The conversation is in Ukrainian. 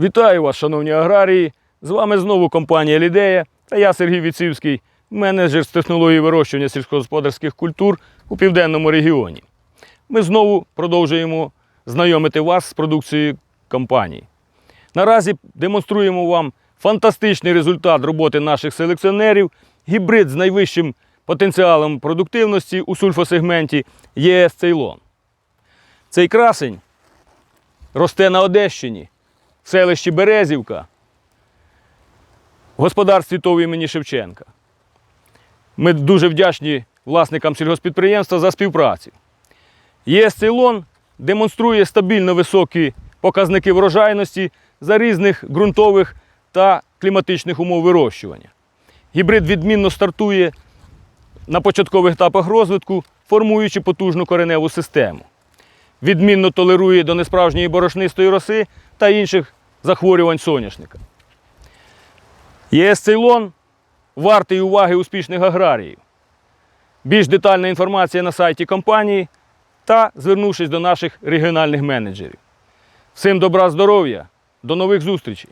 Вітаю вас, шановні аграрії! З вами знову компанія Лідея та я Сергій Віцівський, менеджер з технології вирощування сільськогосподарських культур у південному регіоні. Ми знову продовжуємо знайомити вас з продукцією компанії. Наразі демонструємо вам фантастичний результат роботи наших селекціонерів, гібрид з найвищим потенціалом продуктивності у сульфосегменті ЄС Цейлон. Цей красень росте на Одещині, селищі Березівка, в господарстві ТОВ імені Шевченка. Ми дуже вдячні власникам сільгоспідприємства за співпрацю. ЄС Цейлон демонструє стабільно високі показники врожайності за різних ґрунтових та кліматичних умов вирощування. Гібрид відмінно стартує на початкових етапах розвитку, формуючи потужну кореневу систему. Відмінно толерує до несправжньої борошнистої роси та інших захворювань соняшника. ЄС Цейлон вартий уваги успішних аграріїв. Більш детальна інформація на сайті компанії та звернувшись до наших регіональних менеджерів. Всім добра здоров'я, до нових зустрічей!